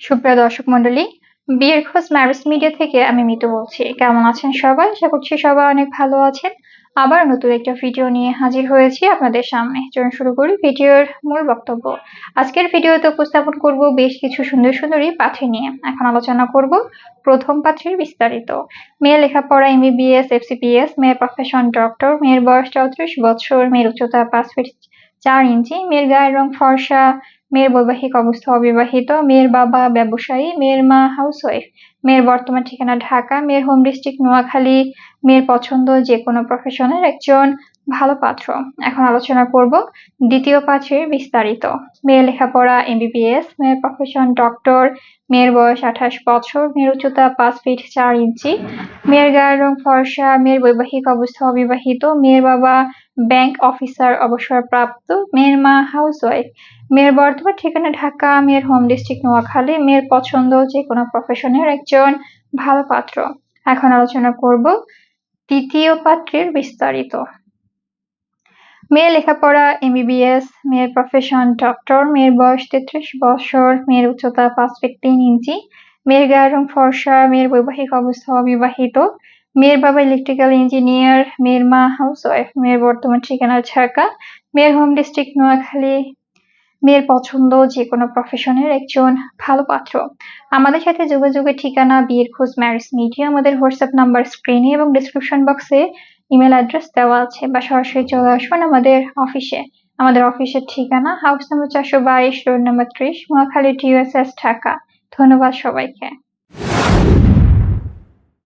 সুপ্রিয় দর্শক মন্ডলী বিয়ের খোঁজ ম্যারেজ মিডিয়া থেকে আমি মিতু বলছি। কেমন আছেন সবাই? আশা করছি সবাই অনেক ভালো আছেন। আবার নতুন একটা ভিডিও নিয়ে হাজির হয়েছি আপনাদের সামনে। চলুন শুরু করি ভিডিওর মূল বক্তব্য। আজকের ভিডিওতে উপস্থাপন করব বেশ কিছু সুন্দর সুন্দরী পাঠে নিয়ে। এখন আলোচনা করব প্রথম পাত্রের বিস্তারিত। মেয়ে লেখাপড়া এমবিবিএস এফসিপিএস মেয়ের প্রফেশন ডক্টর মেয়ের বয়স চৌত্রিশ বছর, মেয়ের উচ্চতা পাঁচ ফিট চার ইঞ্চি, মেয়ের গায়ের রং ফর্সা মেয়ের বৈবাহিক অবস্থা অবিবাহিত, মেয়ের বাবা ব্যবসায়ী, মেয়ের মা হাউসওয়াইফ মেয়ের বর্তমান ঠিকানা ঢাকা, মেয়ের হোম ডিস্ট্রিক্ট নোয়াখালী, মেয়ের পছন্দ যে কোনো প্রফেশনের একজন ভালো পাত্র। এখন আলোচনা করব দ্বিতীয় পাত্রের বিস্তারিত। মেয়ের লেখাপড়া এমবিবিএস মেয়ের প্রফেশন ডক্টর মেয়ের বয়স আঠাশ বছর, মেয়ের উচ্চতা পাঁচ ফিট চার ইঞ্চি, মেয়ের গায়ের রং ফর্সা, মেয়ের বৈবাহিক অবস্থা অবিবাহিত, মেয়ের বাবা ব্যাংক অফিসার, অবসরপ্রাপ্ত, মেয়ের মা, হাউসওয়াইফ। মেয়ের বর্তমান ঠিকানা ঢাকা, মেয়ের হোম ডিস্ট্রিক্ট নোয়াখালী, মেয়ের পছন্দ যে কোনো প্রফেশনের একজন ভালো পাত্র। এখন আলোচনা করব তৃতীয় পাত্রের বিস্তারিত। মেয়ে লেখাপড়া, এমবিবিএস, মেয়ের প্রফেশন ডক্টর মেয়ের বয়স তেত্রিশ বছর, মেয়ের উচ্চতা পাঁচ ফিট তিন ইঞ্চি, মেয়ের গায়ের রং ফর্সা, মেয়ের বৈবাহিক অবস্থা অবিবাহিত মেয়ের বাবা ইলেকট্রিক্যাল ইঞ্জিনিয়ার মেয়ের মা হাউস ওয়াইফ মেয়ের বর্তমান ঠিকানা ঢাকা, মেয়ের হোম ডিস্ট্রিক্ট নোয়াখালী, মেয়ের পছন্দ যে কোনো প্রফেশনের একজন ভালো পাত্র। আমাদের সাথে যোগাযোগের ঠিকানা, বিয়ের খোঁজ ম্যারেজ মিডিয়া আমাদের হোয়াটসঅ্যাপ নাম্বার স্ক্রিনে এবং ডিসক্রিপশন বক্সে ইমেল অ্যাড্রেস দেওয়া আছে বা সরাসরি চলে আসবেন আমাদের অফিসে আমাদের অফিসের ঠিকানা হাউস নাম্বার চারশো বাইশ রোড নাম্বার ত্রিশ মহাখালী টিউএসএস ঢাকা। ধন্যবাদ সবাইকে।